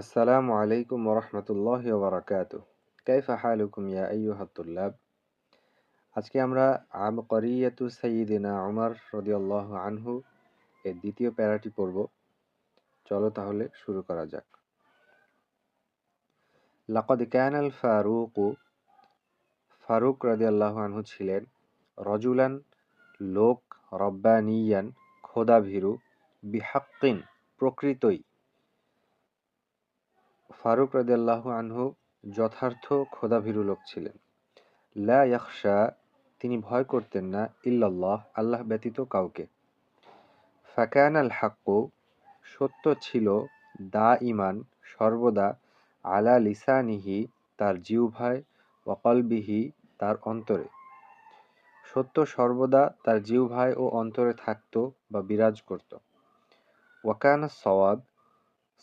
আসসালামু আলাইকুম ওরহমতুল্লাহ ওবরাকাত কাইফা হালুকুম ইয়া আইয়ুহাতুল্লাব আজকে আমরা আম করিয়াতু সাইদিনা উমার আনহু এর দ্বিতীয় প্যারাটি পড়ব। চলো তাহলে শুরু করা যাক। লাকদ ক্যান আল ফারুকু, ফারুক রদিয়াল্লাহ আনহু ছিলেন রজুলান লোক রব্বানিয়ান খোদা খোদাভীরু, বিহাক্কিন প্রকৃতই। ফারুক রাদিয়াল্লাহু আনহু যথার্থ খোদাভীরু লোক ছিলেন। লা ইয়াখশা, তিনি ভয় করতেন না, ইল্লাল্লাহ, আল্লাহ ব্যতীত কাউকে। ফাকান আল হাক্কু, সত্য ছিল দা ইমান সর্বদা আলা লিসানিহি, তার জিউভায় ওয়াকলবিহি তার অন্তরে। সত্য সর্বদা তার জিউভায় ও অন্তরে থাকত বা বিরাজ করত। ওয়াকান সওয়াব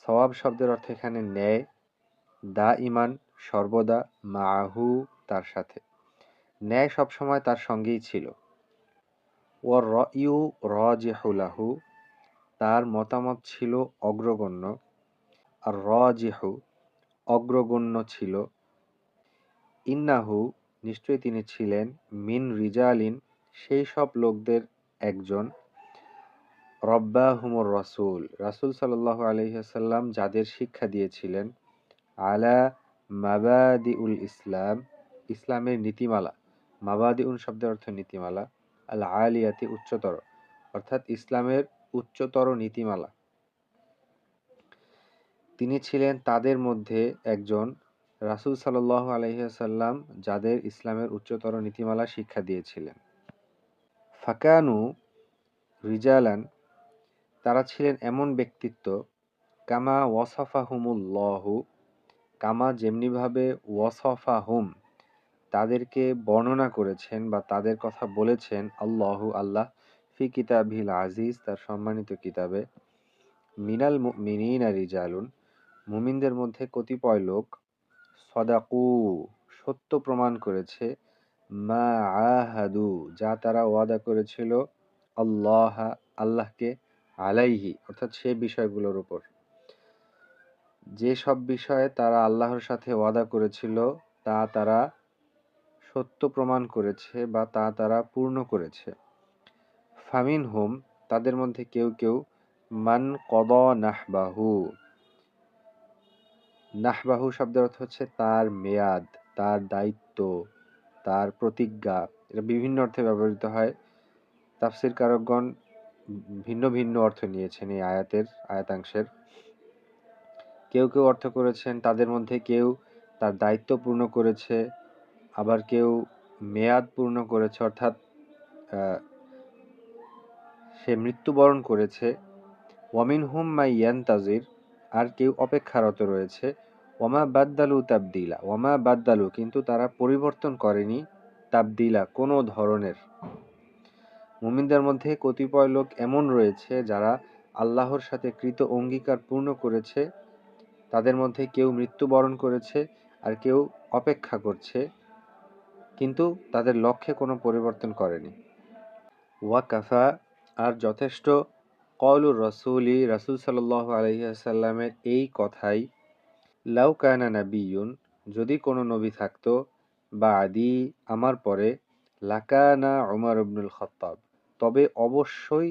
সওয়াব শব্দের অর্থ এখানে ন্যায় দা ইমান, সর্বদা মাহু তার সাথে। ন্যায় সবসময় তার সঙ্গেই ছিল। ও রইউ রজেহুলাহু তার মতামত ছিল অগ্রগণ্য। আর রজেহু অগ্রগণ্য ছিল। ইন্নাহু, নিশ্চয়ই তিনি ছিলেন, মিন রিজালিন, সেই সব লোকদের একজন। রব্বাহুমুর রসুল। রাসুল সাল্লাহ আলহিহাসাল্লাম যাদের শিক্ষা দিয়েছিলেন, আলা মাবাদি উল ইসলাম, ইসলামের নীতিমালা মাবাদি উল শব্দের অর্থ নীতিমালা, আল আলিয়াতি উচ্চতর, অর্থাৎ ইসলামের উচ্চতর নীতিমালা। তিনি ছিলেন তাদের মধ্যে একজন। রাসুল সাল্লাহ আলহিহাসাল্লাম যাদের ইসলামের উচ্চতর নীতিমালা শিক্ষা দিয়েছিলেন। ফাকানু রিজালান তারা ছিলেন এমন ব্যক্তিত্ব, কামা ওয়াসাফাহুমুল্লাহু, কামা যেমনিভাবে ওয়াসফা হুম তাদেরকে বর্ণনা করেছেন বা তাদের কথা বলেছেন আল্লাহ আল্লাহ ফি কিতাবিল আজিজ, তার সম্মানিত কিতাবে। মিনাল মিনিন রিজালুন, মুমিনদের মধ্যে কতিপয় লোক সদাকু, সত্য প্রমাণ করেছে, মা আহাদু, যা তারা ওয়াদা করেছিল আল্লাহ, আল্লাহকে আলাইহি, অর্থাৎ সে বিষয়গুলোর উপর। যে সব বিষয়ে তারা আল্লাহর সাথে ওয়াদা করেছিল, তা তারা সত্য প্রমাণ করেছে বা তা তারা পূর্ণ করেছে। ফামিন হোম তাদের মধ্যে কেউ কেউ মান কদ নাহবাহু। নাহবাহু শব্দের অর্থ হচ্ছে তার মেয়াদ, তার দায়িত্ব, তার প্রতিজ্ঞা। এটা বিভিন্ন অর্থে ব্যবহৃত হয়। তাফসির কারকগণ ভিন্ন ভিন্ন অর্থ নিয়েছেন এই আয়াতের, আয়াতাংশের। কেউ কেউ অর্থ করেছেন তাদের মধ্যে কেউ তার দায়িত্ব পূর্ণ করেছে, আবার কেউ মেয়াদ পূর্ণ করেছে, অর্থাৎ সে মৃত্যুবরণ করেছে। ওয়ামিন হুম মাই ইয়ান তাজির আর কেউ অপেক্ষারত রয়েছে। ওমা বাদ্দালু তাবদিলা ওমা বাদ্দালু, কিন্তু তারা পরিবর্তন করেনি তাবদিলা কোনো ধরনের। মুমিনদের মধ্যে কতিপয় লোক এমন রয়েছে যারা আল্লাহর সাথে কৃত অঙ্গীকার পূর্ণ করেছে, তাদের মধ্যে কেউ মৃত্যুবরণ করেছে আর কেউ অপেক্ষা করছে, কিন্তু তাদের লক্ষ্যে কোনো পরিবর্তন করেনি। ওয়াকাফা আর যথেষ্ট কলুর রসুলি, রাসুল সাল্লাহ আলহিহাসাল্লামের এই কথাই, লাউ কায়না নাবিউন যদি কোনো নবী থাকতো বা আদি আমার পরে লাকানা উমর ইবনুল খত্তাব। তবে অবশ্যই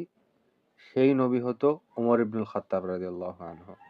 সেই নবী হতো উমর ইবনুল খত্তাব রাজিউল্লাহ আনহু।